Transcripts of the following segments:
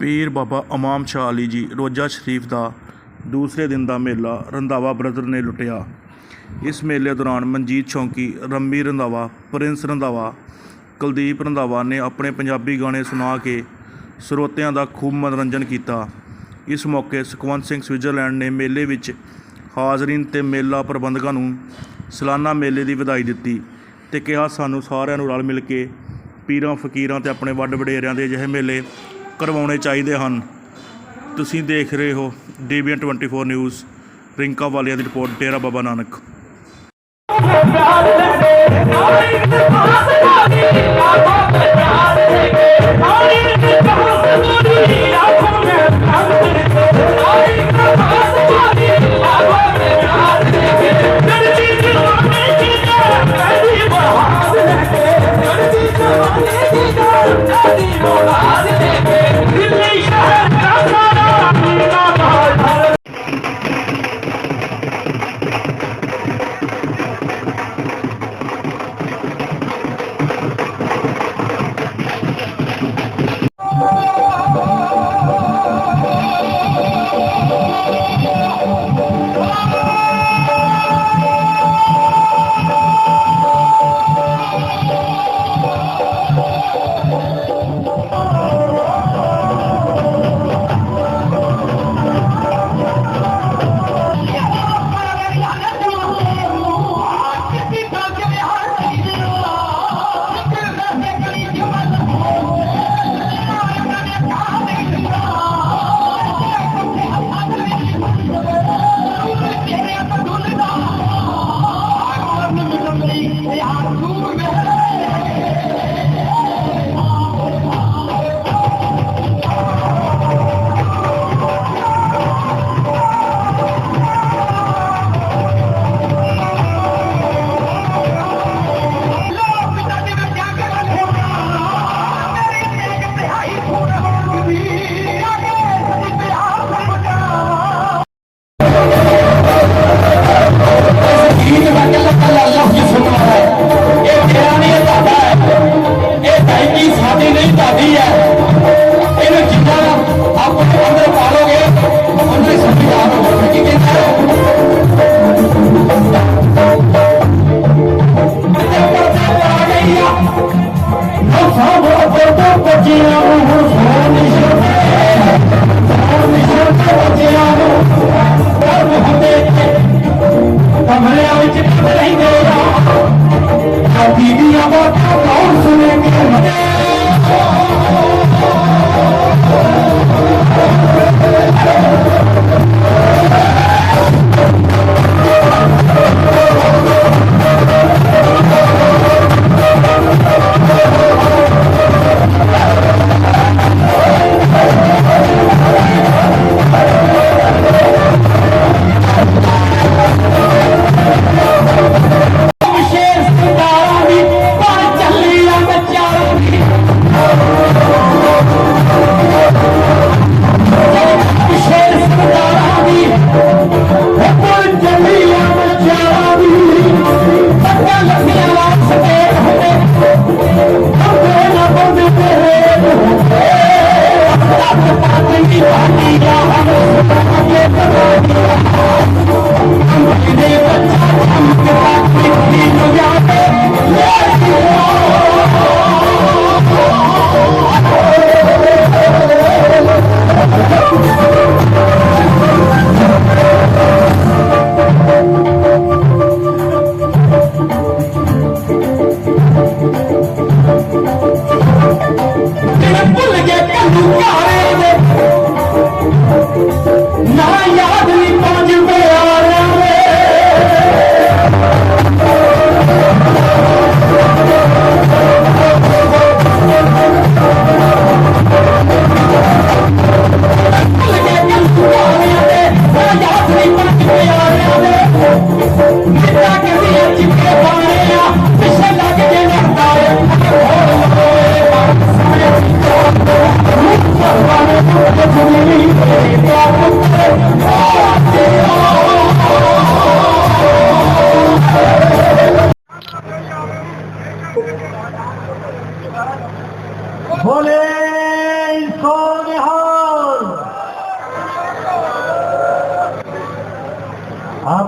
ਪੀਰ ਬਾਬਾ ਇਮਾਮ ਸ਼ਾਹ ਅਲੀ ਜੀ ਰੋਜ਼ਾ ਸ਼ਰੀਫ ਦਾ ਦੂਸਰੇ ਦਿਨ ਦਾ ਮੇਲਾ ਰੰਧਾਵਾ ਬ੍ਰਦਰ ਨੇ ਲੁੱਟਿਆ। ਇਸ ਮੇਲੇ ਦੌਰਾਨ ਮਨਜੀਤ ਚੌਂਕੀ ਰੰਮੀ ਰੰਧਾਵਾ, ਪ੍ਰਿੰਸ ਰੰਧਾਵਾ, ਕੁਲਦੀਪ ਰੰਧਾਵਾ ਨੇ ਆਪਣੇ ਪੰਜਾਬੀ ਗਾਣੇ ਸੁਣਾ ਕੇ ਸਰੋਤਿਆਂ ਦਾ ਖੂਬ ਮਨੋਰੰਜਨ ਕੀਤਾ। ਇਸ ਮੌਕੇ ਸੁਖਵੰਤ ਸਿੰਘ ਸਵਿਟਜ਼ਰਲੈਂਡ ਨੇ ਮੇਲੇ ਵਿੱਚ ਹਾਜ਼ਰੀਨ ਤੇ ਮੇਲਾ ਪ੍ਰਬੰਧਕਾਂ ਨੂੰ ਸਾਲਾਨਾ ਮੇਲੇ ਦੀ ਵਧਾਈ ਦਿੱਤੀ ਤੇ ਕਿਹਾ, ਸਾਨੂੰ ਸਾਰਿਆਂ ਨੂੰ ਰਲ ਮਿਲ ਕੇ ਪੀਰਾਂ, ਫਕੀਰਾਂ ਤੇ ਆਪਣੇ ਵੱਡ ਵਡੇਰਿਆਂ ਦੇ ਅਜਿਹੇ ਮੇਲੇ ਕਰਵਾਉਣੇ ਚਾਹੀਦੇ ਹਨ ਤੁਸੀਂ ਦੇਖ ਰਹੇ ਹੋ ਡੀਬੀਐਨ 24 ਨਿਊਜ਼ ਰਿੰਕਾ ਵਾਲੀਆ ਦੀ ਰਿਪੋਰਟ ਡੇਰਾ ਬਾਬਾ ਨਾਨਕ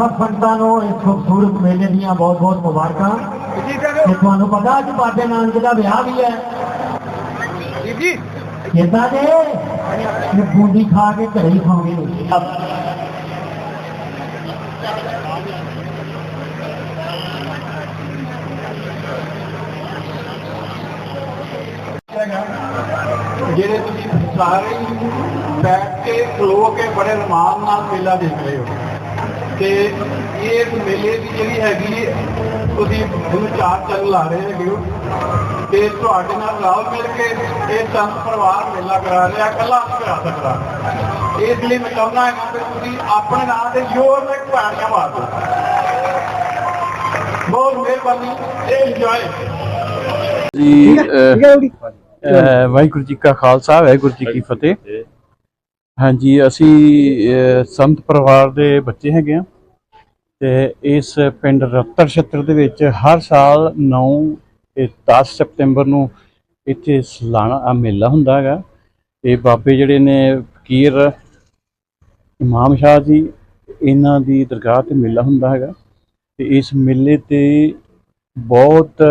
ਸਭ ਸੰਗਤਾਂ ਨੂੰ ਇਸ ਖੂਬਸੂਰਤ ਮੇਲੇ ਦੀਆਂ ਬਹੁਤ-ਬਹੁਤ ਮੁਬਾਰਕਾਂ ਤੇ ਤੁਹਾਨੂੰ ਪਤਾ ਅੱਜ ਬਾਬੇ ਨਾਨਕ ਦਾ ਵਿਆਹ ਵੀ ਹੈ ਜੀ ਕਿੱਦਾਂ ਦੇ ਇਹ ਬੂੰਦੀ ਖਾ ਕੇ ਘਰੇ ਹੀ ਖਾਓਗੇ ਜਿਹੜੇ ਤੁਸੀਂ ਸਾਰੇ ਹੀ ਬੈਠ ਕੇ ਖਲੋ ਕੇ ਬੜੇ ਰਮਾਨ ਨਾਲ ਮੇਲਾ ਦੇਖ ਰਹੇ ਹੋ ਤੇ ਇਹ ਮੇਲੇ ਦੀ ਜਿਹੜੀ ਹੈਗੀ ਤੁਸੀਂ ਹੁਣ ਚਾਰ ਚੱਲ ਲਾ ਰਹੇ ਹੈਗੇ ਹੋ ਤੇ ਤੁਹਾਡੇ ਨਾਲ ਰਲ ਮਿਲ ਕੇ ਇਹ ਸੰਤ ਪਰਿਵਾਰ ਮੇਲਾ ਕਰਾ ਰਿਹਾ, ਇਕੱਲਾ ਨਹੀਂ ਕਰਾ ਸਕਦਾ। ਇਸ ਲਈ ਮੈਂ ਚਾਹੁੰਦਾ ਹਾਂ ਕਿ ਤੁਸੀਂ ਆਪਣੇ ਨਾਂ ਤੇ ਜ਼ੋਰ ਨਾਲ ਕੁਆੜੀਆਂ ਮਾਰ ਬਹੁਤ ਮਿਹਰਬਾਨੀ, ਇਹ ਇੰਜੋਏ ਜੀ ਵਾਹਿਗੁਰੂ ਜੀ ਕਾ ਖਾਲਸਾ, ਵਾਹਿਗੁਰੂ ਜੀ ਕੀ ਫਤਿਹ। ਹਾਂਜੀ, ਅਸੀਂ ਸੰਤ ਪਰਿਵਾਰ ਦੇ ਬੱਚੇ ਹੈਗੇ ਆ ਤੇ ਇਸ ਪਿੰਡ ਰਤਰ ਛੱਤਰ ਦੇ ਵਿੱਚ ਹਰ ਸਾਲ 9 ਤੇ 10 ਸਤੰਬਰ ਨੂੰ ਇੱਥੇ ਸਲਾਣਾ ਮੇਲਾ ਹੁੰਦਾ ਹੈਗਾ ਇਹ ਬਾਬੇ ਜਿਹੜੇ ਨੇ ਫਕੀਰ ਇਮਾਮ ਸ਼ਾਹ ਜੀ, ਇਹਨਾਂ ਦੀ ਦਰਗਾਹ ਤੇ ਮੇਲਾ ਹੁੰਦਾ ਹੈਗਾ ਤੇ ਇਸ ਮੇਲੇ ਤੇ ਬਹੁਤ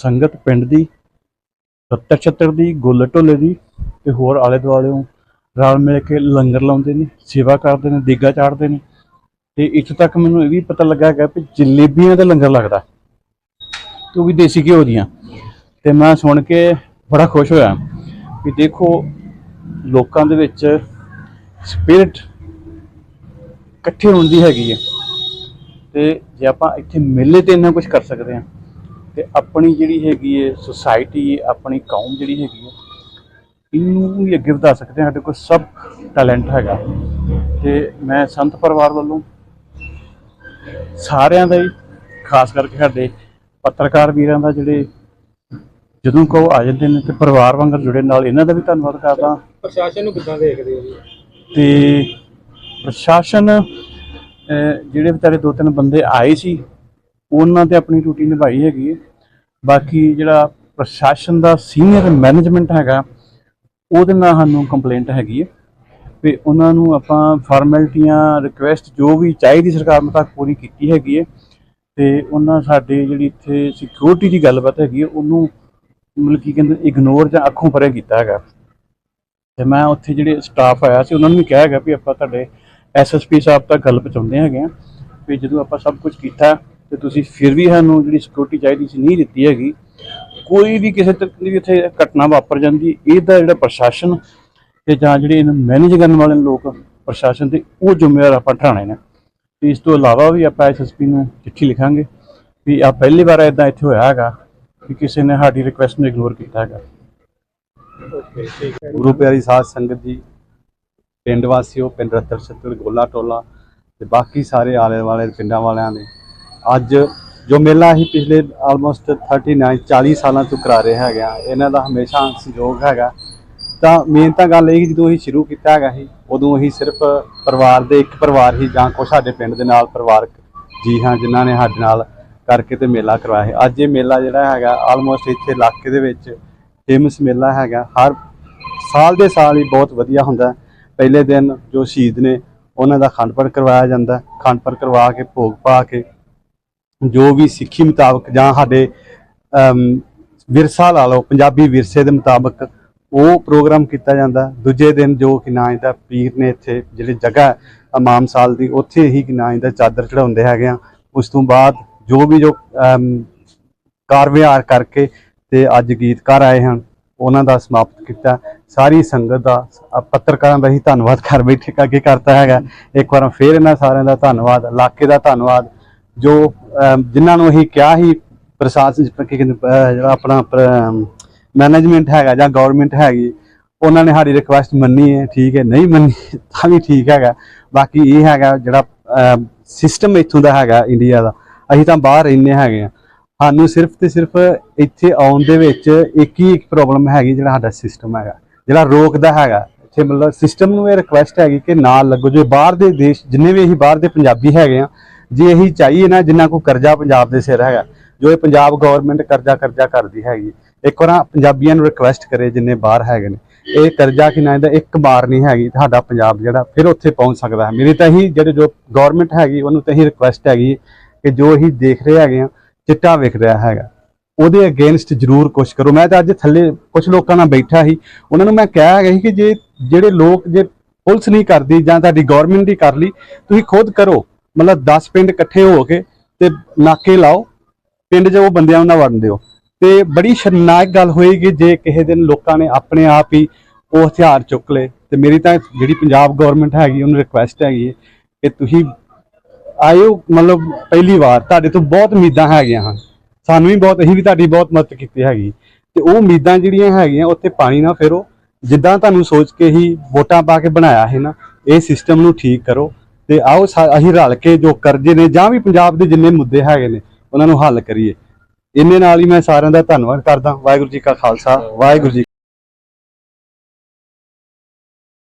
ਸੰਗਤ ਪਿੰਡ ਦੀ ਸੱਤਰ ਛੱਤਰ ਦੀ, ਗੁੱਲ ਢੋਲੇ ਦੀ ਤੇ ਹੋਰ ਆਲੇ ਦੁਆਲਿਓਂ ਰਲ ਮਿਲ ਕੇ ਲੰਗਰ ਲਾਉਂਦੇ ਨੇ, ਸੇਵਾ ਕਰਦੇ ਨੇ, ਦੇਗਾ ਚਾੜਦੇ ਨੇ। ਤੇ ਇੱਥੋਂ ਤੱਕ ਮੈਨੂੰ ਇਹ ਵੀ ਪਤਾ ਲੱਗਾ ਹੈਗਾ ਕਿ ਜਲੇਬੀਆਂ ਦਾ ਲੰਗਰ ਲੱਗਦਾ। ਤੇ ਉਹ ਵੀ ਦੇਸੀ ਘਿਓ ਦੀਆਂ। ਤੇ ਮੈਂ ਸੁਣ ਕੇ ਬੜਾ ਖੁਸ਼ ਹੋਇਆ ਕਿ ਦੇਖੋ, ਲੋਕਾਂ ਦੇ ਵਿੱਚ ਸਪਿਰਿਟ ਇਕੱਠੇ ਹੁੰਦੀ ਹੈਗੀ ਹੈ। ਤੇ ਜੇ ਆਪਾਂ ਇੱਥੇ ਮੇਲੇ ਤੇ ਇੰਨਾ ਕੁਝ ਕਰ ਸਕਦੇ ਹਾਂ, ਤੇ ਆਪਣੀ ਜਿਹੜੀ ਹੈਗੀ ਹੈ ਸੁਸਾਇਟੀ ਆਪਣੀ ਕੌਮ ਜਿਹੜੀ ਹੈਗੀ ਹੈ ਇਹਨੂੰ ਵੀ ਅੱਗੇ ਵਧਾ ਸਕਦੇ ਹਾਂ। ਸਾਡੇ ਕੋਲ ਸਭ ਟੈਲੈਂਟ ਹੈਗਾ। ਤੇ ਮੈਂ ਸੰਤ ਪਰਿਵਾਰ ਵੱਲੋਂ ਸਾਰਿਆਂ ਦਾ ਹੀ ਖਾਸ ਕਰਕੇ ਸਾਡੇ ਪੱਤਰਕਾਰ ਵੀਰਾਂ ਦਾ ਜਿਹੜੇ ਜਦੋਂ ਕੋ ਆ ਜਾਂਦੇ ਨੇ ਤੇ ਪਰਿਵਾਰ ਵਾਂਗਰ ਜੁੜੇ ਨਾਲ ਇਹਨਾਂ ਦਾ ਵੀ ਧੰਨਵਾਦ ਕਰਦਾ। ਪ੍ਰਸ਼ਾਸਨ ਨੂੰ ਕਿੱਦਾਂ ਦੇਖਦੇ ਹੋ ਜੀ? ਤੇ ਪ੍ਰਸ਼ਾਸਨ ਜਿਹੜੇ ਵਿਚਾਰੇ ਦੋ ਤਿੰਨ ਬੰਦੇ ਆਏ ਸੀ ਉਹਨਾਂ ਤੇ ਆਪਣੀ ਡਿਊਟੀ ਨਿਭਾਈ ਹੈਗੀ ਬਾਕੀ ਜਿਹੜਾ ਪ੍ਰਸ਼ਾਸਨ ਦਾ ਸੀਨੀਅਰ ਮੈਨੇਜਮੈਂਟ ਹੈਗਾ ਉਹਦੇ ਨਾਲ ਸਾਨੂੰ ਕੰਪਲੇਂਟ ਹੈਗੀ ਹੈ ਵੀ ਉਹਨਾਂ ਨੂੰ ਆਪਾਂ ਫਾਰਮੈਲਿਟੀਆਂ ਰਿਕੁਐਸਟ ਜੋ ਵੀ ਚਾਹੀਦੀ ਸਰਕਾਰ ਨੂੰ ਤੱਕ ਪੂਰੀ ਕੀਤੀ ਹੈਗੀ ਹੈ ਤੇ ਉਹਨਾਂ ਸਾਡੇ ਜਿਹੜੀ ਇੱਥੇ ਸਿਕਿਉਰਿਟੀ ਦੀ ਗੱਲਬਾਤ ਹੈਗੀ ਹੈ, ਉਹਨੂੰ ਮਤਲਬ ਕੀ ਕਹਿੰਦੇ ਇਗਨੋਰ ਜਾਂ ਅੱਖੋਂ ਪਰੇ ਕੀਤਾ ਹੈਗਾ। ਤੇ ਮੈਂ ਉੱਥੇ ਜਿਹੜੇ ਸਟਾਫ ਆਇਆ ਸੀ, ਉਹਨਾਂ ਨੂੰ ਵੀ ਕਿਹਾ ਹੈਗਾ ਵੀ ਆਪਾਂ ਤੁਹਾਡੇ ਐਸਐਸਪੀ ਸਾਹਿਬ ਤੱਕ ਗੱਲ ਪਹੁੰਚਾਉਂਦੇ ਹੈਗੇ ਆ ਵੀ ਜਦੋਂ ਆਪਾਂ ਸਭ ਕੁਝ ਕੀਤਾ ਤੇ ਤੁਸੀਂ ਫਿਰ ਵੀ ਸਾਨੂੰ ਜਿਹੜੀ ਸਿਕਿਉਰਿਟੀ ਚਾਹੀਦੀ ਸੀ, ਨਹੀਂ ਦਿੱਤੀ ਹੈਗੀ ਕੋਈ ਵੀ ਕਿਸੇ ਤਰ੍ਹਾਂ ਦੀ ਇੱਥੇ ਘਟਨਾ ਵਾਪਰ ਜਾਂਦੀ, ਇਹਦਾ ਜਿਹੜਾ ਪ੍ਰਸ਼ਾਸਨ ਤੇ ਜਾਂ ਜਿਹੜੇ ਇਹਨੂੰ ਮੈਨੇਜ ਕਰਨ ਵਾਲੇ ਲੋਕ, ਪ੍ਰਸ਼ਾਸਨ ਦੇ ਉਹ ਜ਼ਿੰਮੇਵਾਰ ਆਪਾਂ ਠਾਣੇ ਨੇ। ਤੇ ਇਸ ਤੋਂ ਇਲਾਵਾ ਵੀ ਆਪਾਂ ਐਸਐਸਪੀ ਨੂੰ ਚਿੱਠੀ ਲਿਖਾਂਗੇ ਵੀ ਆ ਪਹਿਲੀ ਵਾਰ ਇਦਾਂ ਇੱਥੇ ਹੋਇਆ ਹੈਗਾ ਕਿ ਕਿਸੇ ਨੇ ਸਾਡੀ ਰਿਕੁਐਸਟ ਨੂੰ ਇਗਨੋਰ ਕੀਤਾ ਹੈਗਾ। ਗੁਰੂ ਪਿਆਰੀ ਸਾਧ ਸੰਗਤ ਜੀ, ਪਿੰਡ ਵਾਸੀਓ, ਪਿੰਡ ਰਤਰ ਛੱਤਰ ਗੋਲਾ ਟੋਲਾ ਤੇ ਬਾਕੀ ਸਾਰੇ ਆਲੇ ਵਾਲੇ ਪਿੰਡਾਂ ਵਾਲਿਆਂ ਦੇ, ਅੱਜ ਜੋ ਮੇਲਾ ਅਸੀਂ ਪਿਛਲੇ ਆਲਮੋਸਟ 39 40 ਸਾਲਾਂ ਤੋਂ ਕਰਾ ਰਹੇ ਹੈਗੇ ਆ ਇਹਨਾਂ ਦਾ ਹਮੇਸ਼ਾ ਸਹਿਯੋਗ ਹੈਗਾ। ਤਾਂ ਮੇਨ ਤਾਂ ਗੱਲ ਇਹ ਕਿ ਜਦੋਂ ਅਸੀਂ ਸ਼ੁਰੂ ਕੀਤਾ ਹੈਗਾ ਸੀ, ਉਦੋਂ ਅਸੀਂ ਸਿਰਫ ਪਰਿਵਾਰ ਦੇ ਇੱਕ ਪਰਿਵਾਰ ਹੀ ਜਾਂ ਕੋ ਸਾਡੇ ਪਿੰਡ ਦੇ ਨਾਲ ਪਰਿਵਾਰਕ ਜੀ ਹਾਂ ਜਿਨ੍ਹਾਂ ਨੇ ਸਾਡੇ ਨਾਲ ਕਰਕੇ ਤੇ ਮੇਲਾ ਕਰਵਾਇਆ ਹੈ ਅੱਜ ਇਹ ਮੇਲਾ ਜਿਹੜਾ ਹੈਗਾ ਆਲਮੋਸਟ ਇੱਥੇ ਇਲਾਕੇ ਦੇ ਵਿੱਚ ਫੇਮਸ ਮੇਲਾ ਹੈਗਾ। ਹਰ ਸਾਲ ਦੇ ਸਾਲ ਹੀ ਬਹੁਤ ਵਧੀਆ ਹੁੰਦਾ। ਪਹਿਲੇ ਦਿਨ ਜੋ ਸ਼ਹੀਦ ਨੇ, ਉਹਨਾਂ ਦਾ ਅਖੰਡ ਪਾਠ ਕਰਵਾਇਆ ਜਾਂਦਾ। ਹੈ। ਕਰਵਾ ਕੇ, ਭੋਗ ਪਾ ਕੇ ਜੋ ਵੀ ਸਿੱਖੀ ਮੁਤਾਬਕ ਜਾਂ ਸਾਡੇ ਵਿਰਸਾ ਲਾ ਲਓ ਪੰਜਾਬੀ ਵਿਰਸੇ ਦੇ ਮੁਤਾਬਕ ਉਹ ਪ੍ਰੋਗਰਾਮ ਕੀਤਾ ਜਾਂਦਾ। ਦੂਜੇ ਦਿਨ ਜੋ ਕਿ ਨਾਂ ਇਹਦਾ ਪੀਰ ਨੇ ਇੱਥੇ ਜਿਹੜੀ ਜਗ੍ਹਾ ਹੈ, ਇਮਾਮ ਸਾਲ ਦੀ ਉੱਥੇ ਹੀ ਕਿ ਨਾਂ ਇਹਦਾ ਚਾਦਰ ਚੜਾਉਂਦੇ ਹੈਗੇ ਆ। ਉਸ ਤੋਂ ਬਾਅਦ ਜੋ ਵੀ ਜੋ ਅਮ, ਕਾਰ ਵਿਹਾਰ ਕਰਕੇ ਤੇ ਅੱਜ ਗੀਤਕਾਰ ਆਏ ਹਨ ਉਹਨਾਂ ਦਾ ਸਮਾਪਤ ਕੀਤਾ। ਸਾਰੀ ਸੰਗਤ ਦਾ ਪੱਤਰਕਾਰਾਂ ਦਾ ਹੀ ਧੰਨਵਾਦ ਕਰ ਬੈਠੇ ਅੱਗੇ ਕਰਤਾ ਹੈਗਾ। ਇੱਕ ਵਾਰ ਫੇਰ ਇਹਨਾਂ ਸਾਰਿਆਂ ਦਾ ਧੰਨਵਾਦ ਇਲਾਕੇ ਦਾ ਧੰਨਵਾਦ। ਜੋ ਅਮ, ਜਿਨ੍ਹਾਂ ਨੂੰ ਅਸੀਂ ਕਿਹਾ ਹੀ ਪ੍ਰਸ਼ਾਸਨ ਜਿਹੜਾ ਆਪਣਾ ਮੈਨੇਜਮੈਂਟ ਹੈਗਾ ਜਾਂ ਗਵਰਨਮੈਂਟ ਹੈਗੀ ਉਹਨਾਂ ਨੇ ਸਾਡੀ ਰਿਕੁਐਸਟ ਮੰਨੀ ਹੈ ਠੀਕ ਹੈ ਨਹੀਂ ਮੰਨੀ ਤਾਂ ਵੀ ਠੀਕ ਹੈਗਾ। ਬਾਕੀ ਇਹ ਹੈਗਾ ਜਿਹੜਾ ਸਿਸਟਮ ਇੱਥੋਂ ਦਾ ਹੈਗਾ ਇੰਡੀਆ ਦਾ। ਅਸੀਂ ਤਾਂ ਬਾਹਰ ਰਹਿੰਦੇ ਹੈਗੇ ਆ ਸਾਨੂੰ ਸਿਰਫ ਤੇ ਸਿਰਫ ਇੱਥੇ ਆਉਣ ਦੇ ਵਿੱਚ ਇੱਕ ਹੀ ਇੱਕ ਪ੍ਰੋਬਲਮ ਹੈਗੀ ਜਿਹੜਾ ਸਾਡਾ ਸਿਸਟਮ ਹੈਗਾ ਜਿਹੜਾ ਰੋਕਦਾ ਹੈਗਾ। ਇੱਥੇ ਮਤਲਬ ਸਿਸਟਮ ਨੂੰ ਇਹ ਰਿਕੁਐਸਟ ਹੈਗੀ ਕਿ ਨਾਲ ਲੱਗੋ। ਜੇ ਬਾਹਰ ਦੇ ਦੇਸ਼ ਜਿੰਨੇ ਵੀ ਅਸੀਂ ਬਾਹਰ ਦੇ ਪੰਜਾਬੀ ਹੈਗੇ ਆ ਜੇ ਇਹੀ ਚਾਹੀਏ ਨਾ ਜਿੰਨਾ ਕੋ ਕਰਜ਼ਾ ਪੰਜਾਬ ਦੇ ਸਿਰ ਹੈਗਾ, ਜੋ ਇਹ ਪੰਜਾਬ ਗਵਰਨਮੈਂਟ ਕਰਜ਼ਾ ਕਰਜ਼ਾ ਕਰਦੀ ਹੈਗੀ, ਇੱਕ ਵਾਰ ਪੰਜਾਬੀਆਂ ਨੂੰ ਰਿਕੁਐਸਟ ਕਰੇ ਜਿੰਨੇ ਬਾਹਰ ਹੈਗੇ ਨੇ, ਇਹ ਕਰਜ਼ਾ ਕਿਨਾਰੇ ਇਹਦਾ ਇੱਕ ਬਾਰ ਨਹੀਂ ਹੈਗੀ ਤੁਹਾਡਾ ਪੰਜਾਬ ਜਿਹੜਾ ਫਿਰ ਉੱਥੇ ਪਹੁੰਚ ਸਕਦਾ ਹੈ। ਮੇਰੀ ਤਾਂ ਹੀ ਜਿਹੜੇ ਜੋ ਗਵਰਨਮੈਂਟ ਹੈਗੀ, ਉਹਨੂੰ ਤਾਂ ਇਹੀ ਰਿਕੁਐਸਟ ਹੈਗੀ ਕਿ ਜੋ ਅਸੀਂ ਦੇਖ ਰਹੇ ਹੈਗੇ ਆ, ਚਿੱਟਾ ਵਿਖ ਰਿਹਾ ਹੈਗਾ, ਉਹਦੇ ਅਗੇਂਸਟ ਜ਼ਰੂਰ ਕੁਝ ਕਰੋ। ਮੈਂ ਤਾਂ ਅੱਜ ਥੱਲੇ ਕੁਝ ਲੋਕਾਂ ਨਾਲ ਬੈਠਾ ਸੀ, ਉਹਨਾਂ ਨੂੰ ਮੈਂ ਕਿਹਾ ਹੈਗਾ ਸੀ ਕਿ ਜੇ ਜਿਹੜੇ ਲੋਕ, ਜੇ ਪੁਲਿਸ ਨਹੀਂ ਕਰਦੀ ਜਾਂ ਤੁਹਾਡੀ ਗਵਰਨਮੈਂਟ ਹੀ ਕਰ ਲਈ, ਤੁਸੀਂ ਖੁਦ ਕਰੋ। ਮਤਲਬ 10 ਪਿੰਡ ਇਕੱਠੇ ਹੋ ਕੇ ਤੇ ਨਾਕੇ ਲਾਓ, ਪਿੰਡ 'ਚ ਉਹ ਬੰਦਿਆਂ ਨੂੰ ਨਾ ਵੜਨ ਦਿਓ। ਤੇ ਬੜੀ ਸ਼ਰਮਨਾਕ ਗੱਲ ਹੋਏਗੀ ਜੇ ਕਿਸੇ ਦਿਨ ਲੋਕਾਂ ਨੇ ਆਪਣੇ ਆਪ ਹੀ ਉਹ ਹਥਿਆਰ ਚੁੱਕ ਲਏ, ਤੇ ਮੇਰੀ ਤਾਂ ਜਿਹੜੀ ਪੰਜਾਬ ਗਵਰਨਮੈਂਟ ਹੈਗੀ, ਉਹਨੂੰ ਰਿਕੁਐਸਟ ਹੈਗੀ ਹੈ ਕਿ ਤੁਸੀਂ ਆਇਓ, ਮਤਲਬ ਪਹਿਲੀ ਵਾਰ ਤੁਹਾਡੇ ਤੋਂ ਬਹੁਤ ਉਮੀਦਾਂ ਹੈਗੀਆਂ ਹਨ। ਸਾਨੂੰ ਵੀ ਬਹੁਤ, ਅਸੀਂ ਵੀ ਤੁਹਾਡੀ ਬਹੁਤ ਮਦਦ ਕੀਤੀ ਹੈਗੀ। ਤੇ ਉਹ ਉਮੀਦਾਂ ਜਿਹੜੀਆਂ ਹੈਗੀਆਂ, ਉੱਥੇ ਪਾਣੀ ਨਾ ਫੇਰੋ। ਜਿੱਦਾਂ ਤੁਹਾਨੂੰ ਸੋਚ ਕੇ ਹੀ ਵੋਟਾਂ ਪਾ ਕੇ ਬਣਾਇਆ ਹੈ ਨਾ, ਇਹ ਸਿਸਟਮ ਨੂੰ ਠੀਕ ਕਰੋ। ਤੇ ਆਓ ਅਸੀਂ ਰਲ ਕੇ ਜੋ ਕਰਜ਼ੇ ਨੇ ਜਾਂ ਵੀ ਪੰਜਾਬ ਦੇ ਜਿੰਨੇ ਮੁੱਦੇ ਹੈਗੇ ਨੇ, ਉਹਨਾਂ ਨੂੰ ਹੱਲ ਕਰੀਏ। ਇੰਨੇ ਨਾਲ ਹੀ ਮੈਂ ਸਾਰਿਆਂ ਦਾ ਧੰਨਵਾਦ ਕਰਦਾ। ਵਾਹਿਗੁਰੂ ਜੀ ਕਾ ਖਾਲਸਾ, ਵਾਹਿਗੁਰੂ ਜੀ